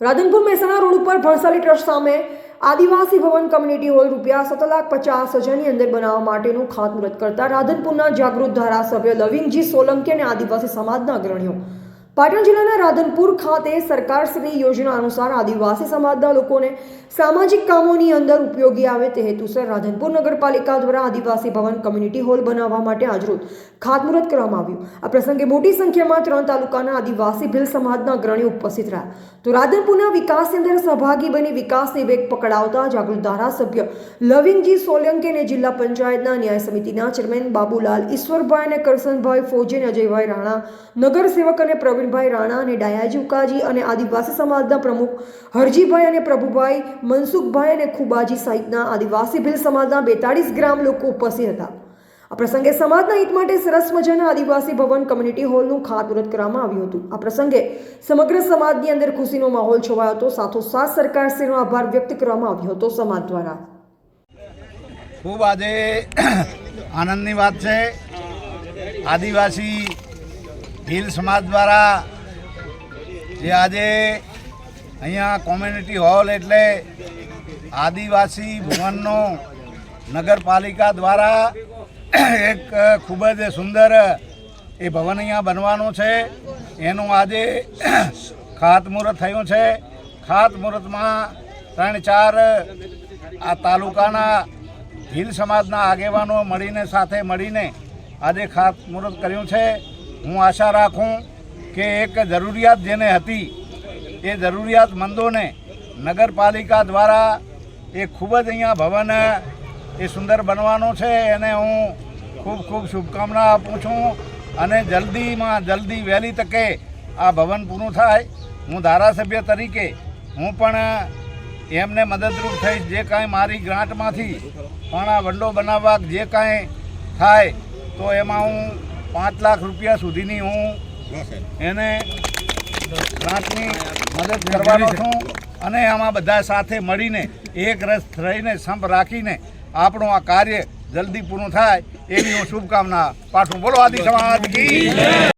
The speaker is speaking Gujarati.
રાધનપુર મહેસાણા રોડ ઉપર ભણસાલી ટ્રસ્ટ સામે આદિવાસી ભવન કમ્યુનિટી હોલ રૂપિયા સત લાખ પચાસ હજારની અંદર બનાવવા માટેનું ખાતમુહૂર્ત કરતા રાધનપુરના જાગૃત ધારાસભ્ય લવિંગજી સોલંકી અને આદિવાસી સમાજના અગ્રણીઓ પાટણ જિલ્લાના રાધનપુર ખાતે સરકારશ્રી યોજના અનુસાર આદિવાસી સમાજના લોકોને સામાજિક કામોની અંદર ઉપયોગી આવે તે હેતુસર રાધનપુર નગરપાલિકા દ્વારા આદિવાસી ભવન કમ્યુનિટી હોલ બનાવવા માટે આજરોજ ખાતમુહૂર્ત કરવામાં આવ્યું. આ પ્રસંગે મોટી સંખ્યામાં ત્રણ તાલુકાના આદિવાસી ભીલ સમાજના અગ્રણીઓ ઉપસ્થિત રહ્યા. તો રાધનપુરના વિકાસની અંદર સહભાગી બની વિકાસની વેગ પકડાવતા જાગૃત ધારાસભ્ય લવિંગજી સોલંકી અને જિલ્લા પંચાયતના ન્યાય સમિતિના ચેરમેન બાબુલાલ ઈશ્વરભાઈ અને કરસનભાઈ ફોજી અને અજયભાઈ રાણા નગરસેવક અને પ્રવીણભાઈ રાણા અને ડાયાજી ઉકાજી અને આદિવાસી સમાજના પ્રમુખ હરજીભાઈ અને પ્રભુભાઈ, મનસુખભાઈ અને ખુબાજી સહિતના આદિવાસી ભીલ સમાજના બેતાળીસ ગ્રામ લોકો ઉપસ્થિત હતા. આ પ્રસંગે સમાજના હિત માટે સરસ મજાના આદિવાસી ભવન કમ્યુનિટી હોલનું ખાતમુહૂર્ત કરવામાં આવ્યું હતું. આ પ્રસંગે સમગ્ર સમાજની અંદર ખુશીનો માહોલ છવાયો હતો. સાથોસાથ સરકારશ્રીનો આભાર વ્યક્ત કરવામાં આવ્યો હતો સમાજ દ્વારા. ખૂબ આજે આનંદની વાત છે. આદિવાસી ભીલ સમાજ દ્વારા જે આજે અહીંયા કોમ્યુનિટી હોલ એટલે આદિવાસી ભવનનો નગરપાલિકા દ્વારા એક ખૂબ જ સુંદર એ ભવન અહીંયા બનવાનું છે. એનું આજે ખાતમુહૂર્ત થયું છે. ખાતમુહૂર્તમાં ત્રણ ચાર આ તાલુકાના ભીલ સમાજના આગેવાનો મળીને સાથે મળીને આજે ખાતમુહૂર્ત કર્યું છે. હું આશા રાખું કે એક જરૂરિયાત જેને હતી, એ જરૂરિયાતમંદોને નગરપાલિકા દ્વારા એ ખૂબ જ અહીંયા ભવન એ સુંદર બનવાનો છે. એને હું ખૂબ ખૂબ શુભકામના આપું છું અને જલ્દીમાં જલ્દી વહેલી તકે આ ભવન પૂરું થાય. હું ધારાસભ્ય તરીકે હું પણ એમને મદદરૂપ થઈશ. જે કાંઈ મારી ગ્રાન્ટમાંથી પણ આ વંડો બનાવવા જે કાંઈ થાય, તો એમાં હું પાંચ લાખ રૂપિયા સુધીની હું એને ગ્રાન્ટની મદદ કરવાનો છું. અને આમાં બધા સાથે મળીને એક રસ રહીને સંપ રાખીને આપણું આ કાર્ય જલ્દી પૂરું થાય એવી હું શુભકામના પાઠવું. બોલો આદિ સમાજ